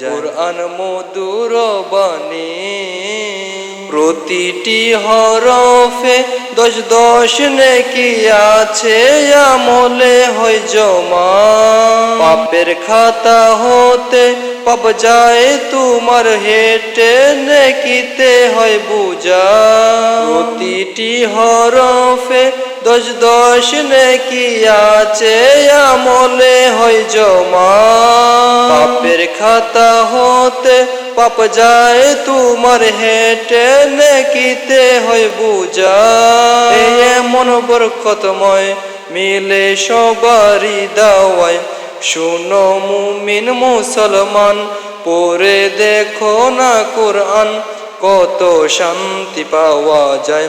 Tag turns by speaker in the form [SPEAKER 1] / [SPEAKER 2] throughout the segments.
[SPEAKER 1] কোরআন মধুর বাণী। প্রতিটি হরফে দশ দশ নেকি আছে, আমলে হয় জমা। পাপের খাতা হতে পাপ যায়, তোমার হেটে নেকিতে হয় বুঝা। প্রতিটি হরফে দশ দশ নেকি আছে? আমলে হয় জমা। পাপের খাতা হতে পাপ যায়, তোমার হেটে নেকিতে হয় বুঝা। এমন বরকতময় মিলে সবারই দাওয়ায়। শুনো মুমিন মুসলমান পরে দেখো না কোরআন, কত শান্তি পাওয়া যায়।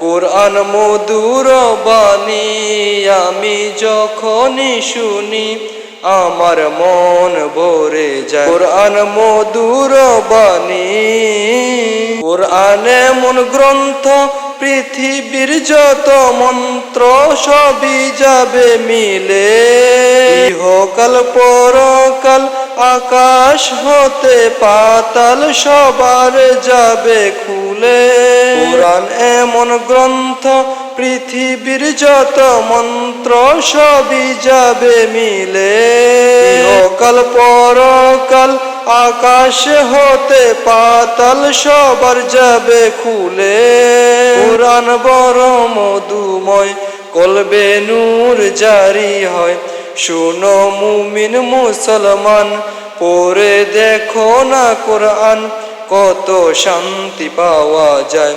[SPEAKER 1] কোরআন মধুর বাণী আমি যখনই শুনি, আমার মন ভরে যায়। কোরআন মধুর বাণী, কোরআন এমন গ্রন্থ, পৃথিবীর যত মন্ত্র সবই যাবে মিলে। ইহকাল পরকাল আকাশ হতে পাতাল সবার যাবে খুলে। কোরআন এমন গ্রন্থ, পৃথিবীর যত মন্ত্র সবই যাবে মিলে। ইহকাল পরকাল আকাশ হতে পাতাল সবার যাবে খুলে। কোরআন বড় মধুময়, কলবে নূর জারি হয়। শুনো মুমিন মুসলমান পরে দেখো না কোরআন, কত শান্তি পাওয়া যায়।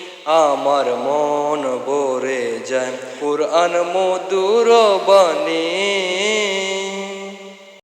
[SPEAKER 1] আমার মন ভরে যায়। কোরআন মধুর বাণী।